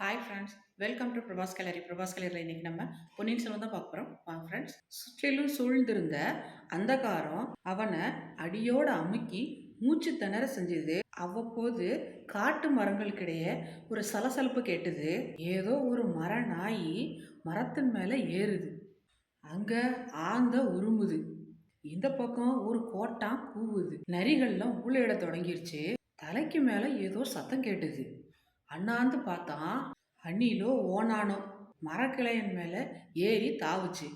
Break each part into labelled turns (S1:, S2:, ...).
S1: Hi friends welcome to Prabhas Kalari Prabhas கலரியில் இன்றைக்கி நம்ம பொன்னியின் செல்வம் தான் பார்க்க போகிறோம் வாங்க ஃப்ரெண்ட்ஸ் சுற்றிலும் சூழ்ந்திருந்த அந்தகாரம் அவனை அடியோடு அமுக்கி மூச்சு திணற செஞ்சது. அவ்வப்போது காட்டு மரங்களுக்கிடையே ஒரு சலசலப்பு கேட்டது. ஏதோ ஒரு மர நாய் மரத்தின் மேலே ஏறுது. அங்கே ஆந்த உருமுது இந்த பக்கம் ஒரு கோட்டான் கூவுது. நரிகள்லாம் ஊழையிட தொடங்கிருச்சு. தலைக்கு மேலே ஏதோ சத்தம் கேட்டுது. அண்ணாந்து பார்த்தான் அண்ணிலோ ஓனானோ மரக்கிளையன் மேலே ஏறி தாவுச்சு.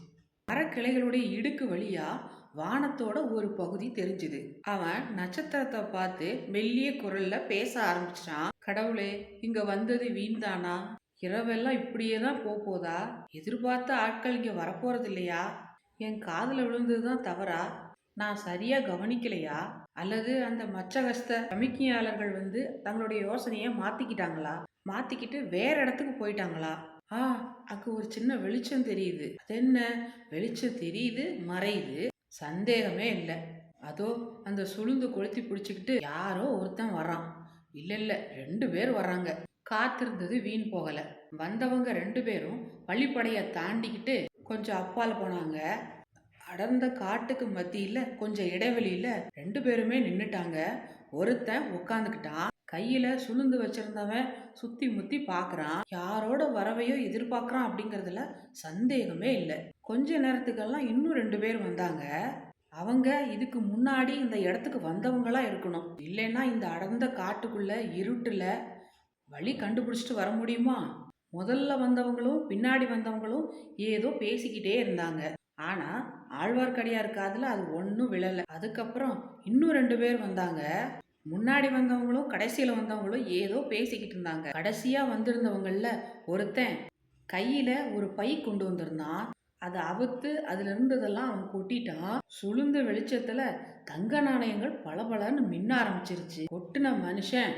S1: மரக்கிளைகளுடைய இடுக்கு வழியா வானத்தோட ஒரு பகுதி தெரிஞ்சுது. அவன் நட்சத்திரத்தை பார்த்து மெல்லிய குரல்ல பேச ஆரம்பிச்சிட்டான். கடவுளே இங்க வந்தது வீண்தானா? இரவெல்லாம் இப்படியே தான் போதா எதிர்பார்த்த ஆட்கள் இங்க வரப்போறது இல்லையா என் காதுல விழுந்ததுதான் தவறா? நான் சரியா கவனிக்கலையா? அல்லது அந்த மச்சகஸ்த சமிக்கையாளர்கள் வந்து தங்களுடைய யோசனையை மாத்திக்கிட்டாங்களா? மாத்திக்கிட்டு வேற இடத்துக்கு போயிட்டாங்களா? ஆ அக்கு ஒரு சின்ன வெளிச்சம் தெரியுது. அது என்ன வெளிச்சம் தெரியுது மறையுது. சந்தேகமே இல்லை. அதோ அந்த சுளுந்து கொளுத்தி பிடிச்சிக்கிட்டு யாரோ ஒருத்தன் வர்றான். இல்லை இல்லை ரெண்டு பேர் வர்றாங்க. காத்திருந்தது வீண் போகலை. வந்தவங்க ரெண்டு பேரும் பள்ளிப்படையை தாண்டிக்கிட்டு கொஞ்சம் அப்பால் போனாங்க. அடர்ந்த காட்டுக்கு மத்தியில் கொஞ்சம் இடைவெளியில் ரெண்டு பேருமே நின்றுட்டாங்க ஒருத்தன் உட்காந்துக்கிட்டான் கையில் சுளுந்து வச்சிருந்தவன் சுத்தி முத்தி பார்க்குறான் யாரோட வரவையோ எதிர்பார்க்குறான் அப்படிங்கிறதுல சந்தேகமே இல்லை. கொஞ்ச நேரத்துக்கெல்லாம் இன்னும் ரெண்டு பேர் வந்தாங்க. அவங்க இதுக்கு முன்னாடி இந்த இடத்துக்கு வந்தவங்களா இருக்கணும். இல்லைன்னா இந்த அடர்ந்த காட்டுக்குள்ள இருட்டில் வழி கண்டுபிடிச்சிட்டு வர முடியுமா? முதல்ல வந்தவங்களும் பின்னாடி வந்தவங்களும் ஏதோ பேசிக்கிட்டே இருந்தாங்க. ஆனால் ஆழ்வார்க்கடியார் காதில் அது ஒன்றும் விழலை. அதுக்கப்புறம் இன்னும் ரெண்டு பேர் வந்தாங்க. முன்னாடி வந்தவங்களும் கடைசியில் வந்தவங்களும் ஏதோ பேசிக்கிட்டு இருந்தாங்க. கடைசியாக வந்திருந்தவங்களில் ஒருத்தன் கையில் ஒரு பை கொண்டு வந்திருந்தான். அதை அவுத்து அதுல இருந்ததெல்லாம் அவன் கொட்டிட்டான். சுளுந்த வெளிச்சத்துல தங்க நாணயங்கள் பளபளன்னு மின்ன ஆரம்பிச்சிருச்சு. கொட்டின மனுஷன்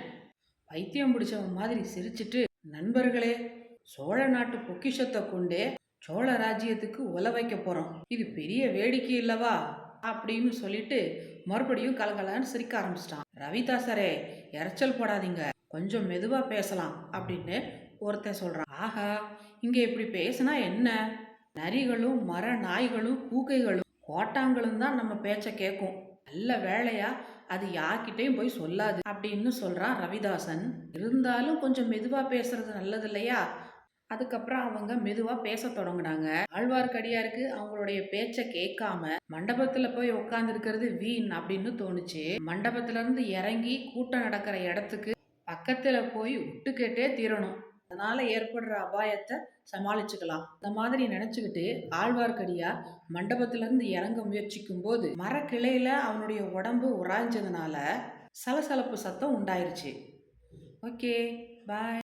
S1: பைத்தியம் பிடிச்சவன் மாதிரி சிரிச்சிட்டு நண்பர்களே சோழ நாட்டு பொக்கிஷத்தை கொண்டே சோழ ராஜ்யத்துக்கு உல வைக்க போகிறோம் இது பெரிய வேடிக்கை இல்லவா? அப்படின்னு சொல்லிட்டு மறுபடியும் கலகலன்னு சிரிக்க ஆரம்பிச்சிட்டான். ரவிதாசரே இறைச்சல் போடாதீங்க. கொஞ்சம் மெதுவாக பேசலாம் அப்படின்னு ஒருத்தன் சொல்கிறான் ஆஹா இங்கே இப்படி பேசினா என்ன? நரிகளும் மர நாய்களும் கூக்கைகளும் கோட்டாங்களும் தான் நம்ம பேச்சை கேட்கும் நல்ல வேலையா அது யார்கிட்டையும் போய் சொல்லாது அப்படின்னு சொல்கிறான் ரவிதாசன். இருந்தாலும் கொஞ்சம் மெதுவாக பேசுறது நல்லது இல்லையா? அதுக்கப்புறம் அவங்க மெதுவா பேச தொடங்கினாங்க. ஆழ்வார்க்கடியாருக்கு அவங்களுடைய பேச்ச கேட்காம மண்டபத்துல போய் உட்கார்ந்து வீண் அப்படின்னு தோணுச்சு. மண்டபத்துல இருந்து இறங்கி கூட்டம் நடக்கிற இடத்துக்கு பக்கத்துல போய் விட்டு கேட்டே தீரணும். அதனால ஏற்படுற அபாயத்தை சமாளிச்சுக்கலாம். இந்த மாதிரி நினைச்சுக்கிட்டு ஆழ்வார்க்கடியார் மண்டபத்துல இருந்து இறங்க முயற்சிக்கும் போது மரக்கிளையில அவனுடைய உடம்பு உராய்ஞ்சதுனால சலசலப்பு சத்தம் உண்டாயிருச்சு. Okay bye.